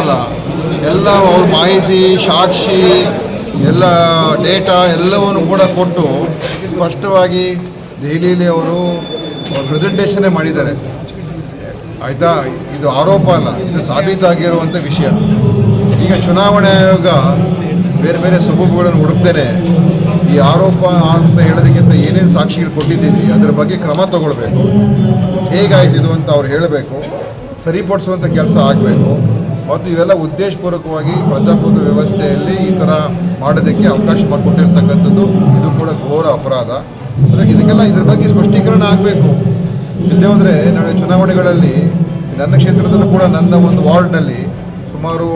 ಅಲ್ಲ, ಎಲ್ಲ ಅವ್ರ ಮಾಹಿತಿ, ಸಾಕ್ಷಿ, ಎಲ್ಲ ಡೇಟಾ ಎಲ್ಲವನ್ನು ಕೂಡ ಕೊಟ್ಟು ಸ್ಪಷ್ಟವಾಗಿ ದೆಹಲಿಯಲ್ಲಿ ಅವರು ಪ್ರೆಸೆಂಟೇಷನ್ನೇ ಮಾಡಿದ್ದಾರೆ. ಆಯಿತಾ? ಇದು ಆರೋಪ ಅಲ್ಲ, ಇದು ಸಾಬೀತಾಗಿರುವಂಥ ವಿಷಯ. ಈಗ ಚುನಾವಣಾ ಆಯೋಗ ಬೇರೆ ಬೇರೆ ಸಬೂಬುಗಳನ್ನು ಹುಡುಕ್ತೇನೆ ಈ ಆರೋಪ ಅಂತ ಹೇಳೋದಕ್ಕಿಂತ ಏನೇನು ಸಾಕ್ಷಿಗಳು ಕೊಟ್ಟಿದ್ದೀವಿ ಅದರ ಬಗ್ಗೆ ಕ್ರಮ ತಗೊಳ್ಬೇಕು. ಹೇಗಾಯ್ತಿದು ಅಂತ ಅವ್ರು ಹೇಳಬೇಕು. ಸರಿಪಡಿಸುವಂಥ ಕೆಲಸ ಆಗಬೇಕು. ಮತ್ತು ಇವೆಲ್ಲ ಉದ್ದೇಶಪೂರ್ವಕವಾಗಿ ಪ್ರಜಾಪ್ರಭುತ್ವ ವ್ಯವಸ್ಥೆಯಲ್ಲಿ ಈ ಥರ ಮಾಡೋದಕ್ಕೆ ಅವಕಾಶ ಮಾಡಿಕೊಟ್ಟಿರ್ತಕ್ಕಂಥದ್ದು ಇದು ಕೂಡ ಘೋರ ಅಪರಾಧ. ಅದಕ್ಕೆ ಇದಕ್ಕೆಲ್ಲ ಇದ್ರ ಬಗ್ಗೆ ಸ್ಪಷ್ಟೀಕರಣ ಆಗಬೇಕು. ಇಲ್ಲದೆ ಹೋದರೆ ನಾಳೆ ಚುನಾವಣೆಗಳಲ್ಲಿ ನನ್ನ ಕ್ಷೇತ್ರದಲ್ಲೂ ಕೂಡ ನನ್ನ ಒಂದು ವಾರ್ಡ್ನಲ್ಲಿ ಸುಮಾರು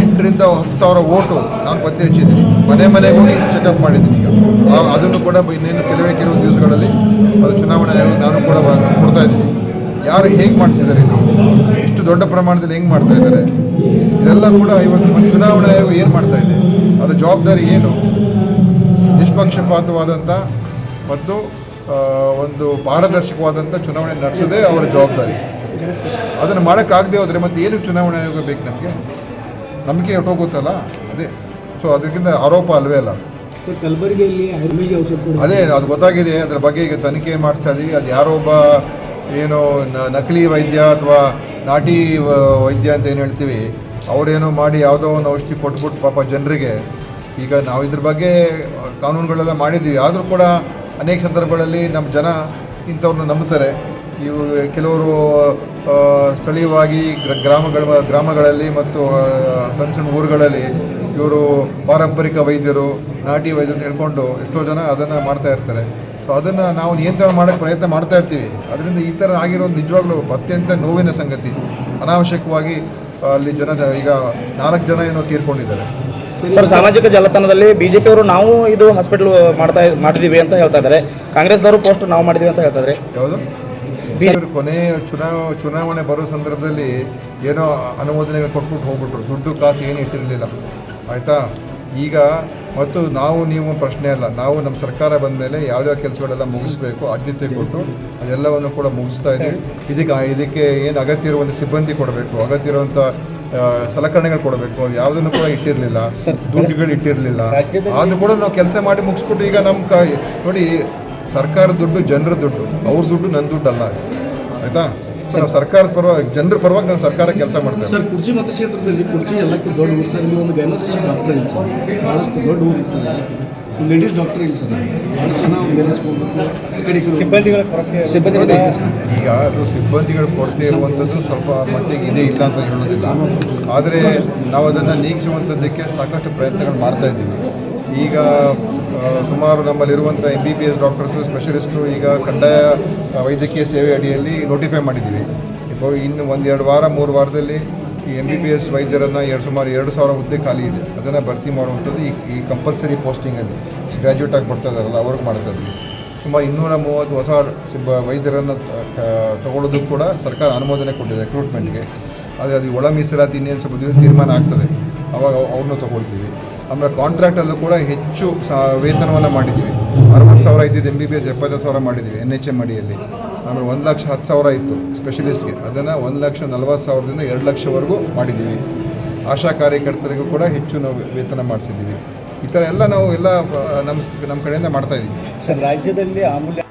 ಎಂಟರಿಂದ ಹತ್ತು ಸಾವಿರ ಓಟು ನಾನು ಪತ್ತೆ ಹಚ್ಚಿದ್ದೀನಿ. ಮನೆ ಮನೆಗೂ ಚೆಕಪ್ ಮಾಡಿದ್ದೀನಿ ಈಗ. ಅದನ್ನು ಕೂಡ ಇನ್ನೇನು ಕೆಲವೇ ಕೆಲವು ದಿವಸಗಳಲ್ಲಿ ಅದು ಚುನಾವಣೆ ನಾನು ಕೂಡ ಕೊಡ್ತಾ ಇದ್ದೀನಿ. ಯಾರು ಹೇಗೆ ಮಾಡಿಸಿದ್ದಾರೆ ಇದು? ಇಷ್ಟು ದೊಡ್ಡ ಪ್ರಮಾಣದಲ್ಲಿ ಹೆಂಗೆ ಮಾಡ್ತಾ ಇದ್ದಾರೆ? ಇದೆಲ್ಲ ಕೂಡ ಇವತ್ತು ಒಂದು ಚುನಾವಣಾ ಆಯೋಗ ಏನು ಮಾಡ್ತಾ ಇದೆ? ಅದರ ಜವಾಬ್ದಾರಿ ಏನು? ನಿಷ್ಪಕ್ಷಪಾತವಾದಂಥ ಮತ್ತು ಒಂದು ಪಾರದರ್ಶಕವಾದಂಥ ಚುನಾವಣೆ ನಡೆಸೋದೇ ಅವರ ಜವಾಬ್ದಾರಿ. ಅದನ್ನು ಮಾಡೋಕ್ಕಾಗದೇ ಹೋದರೆ ಮತ್ತೆ ಏನಕ್ಕೆ ಚುನಾವಣಾ ಆಯೋಗ ಬೇಕು ನಮಗೆ? ನಮಗೆ ಹೊಟ್ಟೋಗುತ್ತಲ್ಲ? ಅದೇ. ಸೊ ಅದಕ್ಕಿಂತ ಆರೋಪ ಅಲ್ವೇ ಅಲ್ಲ. ಕಲಬುರಗಿಯಲ್ಲಿ ಅದೇ ಅದು ಗೊತ್ತಾಗಿದೆ. ಅದರ ಬಗ್ಗೆ ಈಗ ತನಿಖೆ ಮಾಡಿಸ್ತಾ ಇದ್ದೀವಿ ಅದು ಯಾರೋ ಒಬ್ಬ ಏನು ನಕಲಿ ವೈದ್ಯ ಅಥವಾ ನಾಟಿ ವೈದ್ಯ ಅಂತ ಏನು ಹೇಳ್ತೀವಿ, ಅವರೇನೋ ಮಾಡಿ ಯಾವುದೋ ಒಂದು ಔಷಧಿ ಕೊಟ್ಬಿಟ್ಟು ಪಾಪ ಜನರಿಗೆ, ಈಗ ನಾವು ಇದ್ರ ಬಗ್ಗೆ ಕಾನೂನುಗಳೆಲ್ಲ ಮಾಡಿದ್ದೀವಿ ಆದರೂ ಕೂಡ ಅನೇಕ ಸಂದರ್ಭಗಳಲ್ಲಿ ನಮ್ಮ ಜನ ಇಂಥವ್ರನ್ನ ನಂಬ್ತಾರೆ. ಇವು ಕೆಲವರು ಸ್ಥಳೀಯವಾಗಿ ಗ್ರ- ಗ್ರಾಮಗಳ, ಗ್ರಾಮಗಳಲ್ಲಿ ಮತ್ತು ಸಣ್ಣ ಸಣ್ಣ ಊರುಗಳಲ್ಲಿ ಇವರು ಪಾರಂಪರಿಕ ವೈದ್ಯರು, ನಾಟಿ ವೈದ್ಯರು ಹೇಳ್ಕೊಂಡು ಎಷ್ಟೋ ಜನ ಅದನ್ನು ಮಾಡ್ತಾ ಇರ್ತಾರೆ. ಸೊ ಅದನ್ನು ನಾವು ನಿಯಂತ್ರಣ ಮಾಡೋಕ್ಕೆ ಪ್ರಯತ್ನ ಮಾಡ್ತಾ ಇರ್ತೀವಿ. ಅದರಿಂದ ಈ ಥರ ಆಗಿರೋದು ನಿಜವಾಗ್ಲೂ ಅತ್ಯಂತ ನೋವಿನ ಸಂಗತಿ. ಅನಾವಶ್ಯಕವಾಗಿ ಅಲ್ಲಿ ಜನ ಈಗ ನಾಲ್ಕು ಜನ ಏನೋ ತೀರ್ಕೊಂಡಿದ್ದಾರೆ. ಸರ್ ಸಾಮಾಜಿಕ ಜಾಲತಾಣದಲ್ಲಿ ಬಿಜೆಪಿ ಅವರು ನಾವು ಇದು ಹಾಸ್ಪಿಟಲ್ ಮಾಡ್ತಾ ಮಾಡಿದೀವಿ ಅಂತ ಹೇಳ್ತಾ ಇದ್ದಾರೆ. ಕಾಂಗ್ರೆಸ್ದವರು ಪೋಸ್ಟ್ ನಾವು ಮಾಡಿದೀವಿ ಅಂತ ಹೇಳ್ತಾ ಇದ್ದಾರೆ. ಯಾವುದು? ಕೊನೆ ಚುನಾವ ಚುನಾವಣೆ ಬರೋ ಸಂದರ್ಭದಲ್ಲಿ ಏನೋ ಅನುಮೋದನೆ ಕೊಟ್ಬಿಟ್ಟು ಹೋಗ್ಬಿಟ್ರು. ದುಡ್ಡು ಕಾಸು ಏನು ಇಟ್ಟಿರಲಿಲ್ಲ. ಆಯಿತಾ? ಈಗ ಮತ್ತು ನಾವು ನೀವು ಪ್ರಶ್ನೆ ಅಲ್ಲ, ನಾವು ನಮ್ಮ ಸರ್ಕಾರ ಬಂದ ಮೇಲೆ ಯಾವ್ಯಾವ ಕೆಲಸಗಳೆಲ್ಲ ಮುಗಿಸ್ಬೇಕು, ಆದ್ಯತೆ ಕೊಟ್ಟು ಅದೆಲ್ಲವನ್ನು ಕೂಡ ಮುಗಿಸ್ತಾ ಇದ್ದೀವಿ. ಇದಕ್ಕೆ ಇದಕ್ಕೆ ಏನು ಅಗತ್ಯ ಇರುವಂಥ ಸಿಬ್ಬಂದಿ ಕೊಡಬೇಕು ಅಗತ್ಯ ಇರುವಂಥ ಸಲಕರಣೆಗಳು ಕೊಡಬೇಕು, ಅದು ಯಾವುದನ್ನು ಕೂಡ ಇಟ್ಟಿರಲಿಲ್ಲ, ದುಡ್ಡುಗಳು ಇಟ್ಟಿರಲಿಲ್ಲ. ಆದರೂ ಕೂಡ ನಾವು ಕೆಲಸ ಮಾಡಿ ಮುಗಿಸ್ಬಿಟ್ಟು ಈಗ ನಮ್ಮ ನೋಡಿ ಸರ್ಕಾರದ ದುಡ್ಡು ಜನರ ದುಡ್ಡು, ಅವ್ರ ದುಡ್ಡು ನನ್ನ ದುಡ್ಡು ಅಲ್ಲ ಆಯ್ತಾ? ಸೊ ನಾವು ಸರ್ಕಾರದ ಪರವಾಗಿ ಜನರ ಪರವಾಗಿ ನಾವು ಸರ್ಕಾರ ಕೆಲಸ ಮಾಡ್ತೇವೆ ಸರ್ ಕುರ್ಚಿ ಮತಕ್ಷೇತ್ರದಲ್ಲಿ ಕುರ್ಚಿ ಎಲ್ಲಕ್ಕೂ ದೊಡ್ಡ ಊರು ಸರ್ ನೀವು ಒಂದು ಗೈನೋಲಜಿಸ್ಟ್ ಡಾಕ್ಟರ್ ಇಲ್ಲ ಸರ್. ಭಾಳಷ್ಟು ದೊಡ್ಡ ಊರು ಇದೆ ಸರ್ ಲೇಡೀಸ್ ಡಾಕ್ಟರ್ ಇಲ್ಲ ಸರ್. ಭಾಳಷ್ಟು ಜನ ಮ್ಯಾರೇಜ್ ಹೋಗ್ಬೇಕು ಈ ಕಡೆ ಸಿಬ್ಬಂದಿಗಳ ಸಿಬ್ಬಂದಿ ನೋಡಿ ಈಗ ಅದು ಸಿಬ್ಬಂದಿಗಳು ಕೊರತೆ ಇರುವಂಥದ್ದು ಸ್ವಲ್ಪ ಮಟ್ಟಿಗೆ ಇದೆ ಇಲ್ಲ ಅಂತ ಹೇಳೋದಿಲ್ಲ ಆದರೆ ನಾವು ಅದನ್ನು ನೀಗಿಸುವಂಥದ್ದಕ್ಕೆ ಸಾಕಷ್ಟು ಪ್ರಯತ್ನಗಳು ಮಾಡ್ತಾ ಇದ್ದೀವಿ. ಈಗ ಸುಮಾರು ನಮ್ಮಲ್ಲಿರುವಂಥ M B B S doctors specialist ಈಗ ಕಡ್ಡಾಯ ವೈದ್ಯಕೀಯ ಸೇವೆ ಅಡಿಯಲ್ಲಿ ನೋಟಿಫೈ ಮಾಡಿದ್ದೀವಿ. ಇನ್ನು ಒಂದೆರಡು ವಾರ, ಮೂರು ವಾರದಲ್ಲಿ ಈ ಎಂ ಬಿ ಬಿ ಎಸ್ ವೈದ್ಯರನ್ನು ಎರಡು ಸುಮಾರು ಎರಡು ಸಾವಿರ ಹುದ್ದೆ ಖಾಲಿ ಇದೆ. ಅದನ್ನು ಭರ್ತಿ ಮಾಡುವಂಥದ್ದು ಈ ಈ ಕಂಪಲ್ಸರಿ ಪೋಸ್ಟಿಂಗಲ್ಲಿ ಗ್ರ್ಯಾಜುಯೇಟ್ ಆಗಿ ಬರ್ತಾ ಇದ್ದಾರಲ್ಲ ಅವ್ರಿಗೆ ಮಾಡ್ತಾ ಸುಮಾರು ಇನ್ನೂರ ಮೂವತ್ತು ಹೊಸ ಸಿಬ್ಬ, ವೈದ್ಯರನ್ನು ತಗೊಳ್ಳೋದು ಕೂಡ ಸರ್ಕಾರ ಅನುಮೋದನೆ ಕೊಟ್ಟಿದೆ ರಿಕ್ರೂಟ್ಮೆಂಟ್ಗೆ ಆದರೆ ಅದು ಒಳ ಮೀಸಲಾತಿ ಇನ್ನೇನು ಸ್ವಲ್ಪ ತೀರ್ಮಾನ ಆಗ್ತದೆ. ಅವಾಗ ಅವ್ರನ್ನೂ ತೊಗೊಳ್ತೀವಿ. ಆಮೇಲೆ ಕಾಂಟ್ರಾಕ್ಟಲ್ಲೂ ಕೂಡ ಹೆಚ್ಚು ವೇತನವನ್ನು ಮಾಡಿದ್ದೀವಿ ಅರವತ್ತು ಸಾವಿರ ಇದ್ದಿದ್ದು ಎಂ ಬಿ ಬಿ ಎಸ್ ಎಪ್ಪತ್ತು ಸಾವಿರ ಮಾಡಿದ್ದೀವಿ ಎನ್ ಎಚ್ ಎಂ ಅಡಿಯಲ್ಲಿ. ಆಮೇಲೆ ಒಂದು ಲಕ್ಷ ಹತ್ತು ಸಾವಿರ ಇತ್ತು ಸ್ಪೆಷಲಿಸ್ಟ್ಗೆ ಅದನ್ನು ಒಂದು ಲಕ್ಷ ನಲ್ವತ್ತು ಸಾವಿರದಿಂದ ಎರಡು ಲಕ್ಷವರೆಗೂ ಮಾಡಿದ್ದೀವಿ ಆಶಾ ಕಾರ್ಯಕರ್ತರಿಗೂ ಕೂಡ ಹೆಚ್ಚು ನಾವು ವೇತನ ಮಾಡಿಸಿದ್ದೀವಿ. ಈ ಥರ ಎಲ್ಲ ನಾವು ಎಲ್ಲ ನಮ್ಮ ನಮ್ಮ ಕಡೆಯಿಂದ ಮಾಡ್ತಾ ಇದ್ದೀವಿ. ಸರ್, ರಾಜ್ಯದಲ್ಲಿ ಆಂಬುಲೆನ್ಸ್